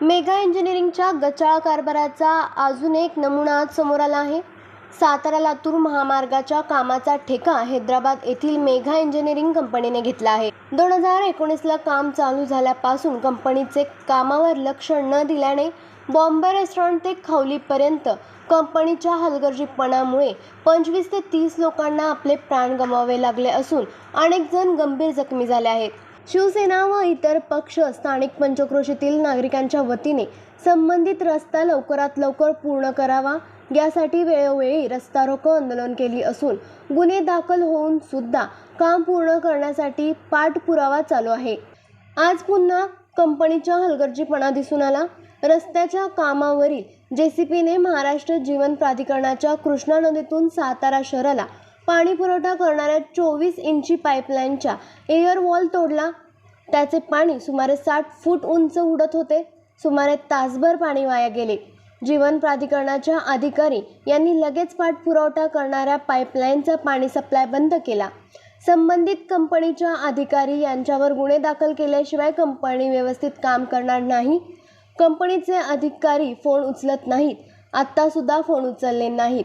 कंपनीच्या गचाळ कारभाराचा अजून एक नमुना आज समोर आला आहे. सातारा लातूर महामार्गाच्या कामाचा ठेका हैदराबाद येथील मेघा इंजिनिअरिंग कंपनीने घेतला आहे. दोन हजार एकोणीसला काम चालू झाल्यापासून कंपनीचे कामावर लक्ष न दिल्याने बॉम्बे रेस्टॉरंट ते खावलीपर्यंत कंपनीच्या हलगर्जीपणामुळे पंचवीस ते तीस लोकांना आपले प्राण गमावावे लागले असून अनेक जण गंभीर जखमी झाले आहेत. शिवसेना व इतर पक्ष स्थानिक पंचक्रोशीतील नागरिकांच्या वतीने संबंधित रस्ता लवकरात लवकर पूर्ण करावा यासाठी वेळोवेळी रस्ता रोको आंदोलन केली असून गुन्हे दाखल होऊन सुद्धा काम पूर्ण करण्यासाठी पाठपुरावा चालू आहे. आज पुन्हा कंपनीच्या हलगर्जीपणा दिसून आला. रस्त्याच्या कामावरील जेसीपीने महाराष्ट्र जीवन प्राधिकरणाच्या कृष्णा नदीतून सातारा शहराला पाणी पुरवठा करणाऱ्या चोवीस इंची पाईपलाईनच्या एअर वॉल तोडला. त्याचे पाणी सुमारे साठ फूट उंच उडत होते. सुमारे तासभर पाणी वाया गेले. जीवन प्राधिकरणाच्या अधिकारी यांनी लगेच पाठपुरवठा करणाऱ्या पाईपलाईनचा पाणी सप्लाय बंद केला. संबंधित कंपनीच्या अधिकारी यांच्यावर गुन्हे दाखल केल्याशिवाय कंपनी व्यवस्थित काम करणार नाही. कंपनीचे अधिकारी फोन उचलत नाहीत. आत्तासुद्धा फोन उचलले नाहीत.